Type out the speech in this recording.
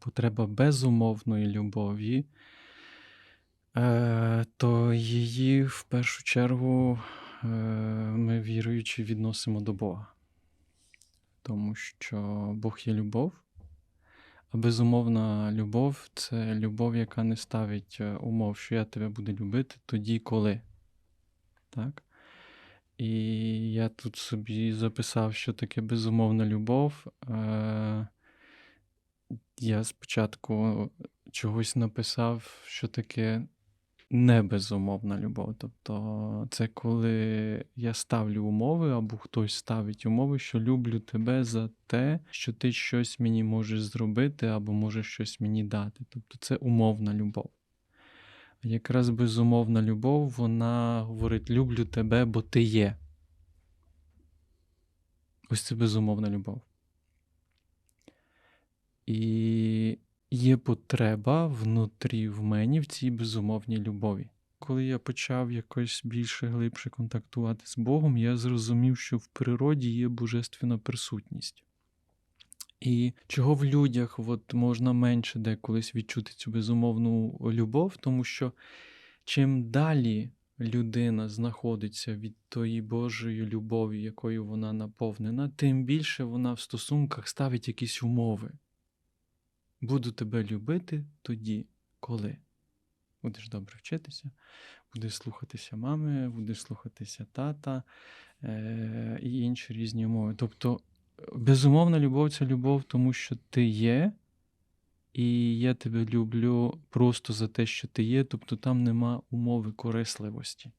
потреба безумовної любові, е, то її в першу чергу е, ми віруючи відносимо до Бога. Тому що Бог є любов, а безумовна любов це любов, яка не ставить е, умов, що я тебе буду любити тоді, коли. Так? І я тут собі записав, що таке безумовна любов. Е, Я спочатку чогось написав, що таке небезумовна любов. Тобто, це коли я ставлю умови, або хтось ставить умови, що люблю тебе за те, що ти щось мені можеш зробити, або можеш щось мені дати. Тобто це умовна любов. Якраз безумовна любов, вона говорить: люблю тебе, бо ти є. Ось це безумовна любов. І є потреба внутрі в мені в цій безумовній любові. Коли я почав якось більше глибше контактувати з Богом, я зрозумів, що в природі є божественна присутність. І чого в людях от можна менше деколись відчути цю безумовну любов, тому що чим далі людина знаходиться від тої Божої любові, якою вона наповнена, тим більше вона в стосунках ставить якісь умови. Буду тебе любити тоді, коли. Будеш добре вчитися, будеш слухатися мами, будеш слухатися тата е- і інші різні умови. Тобто, безумовна любов це любов, тому що ти є, і я тебе люблю просто за те, що ти є, тобто там нема умови корисливості.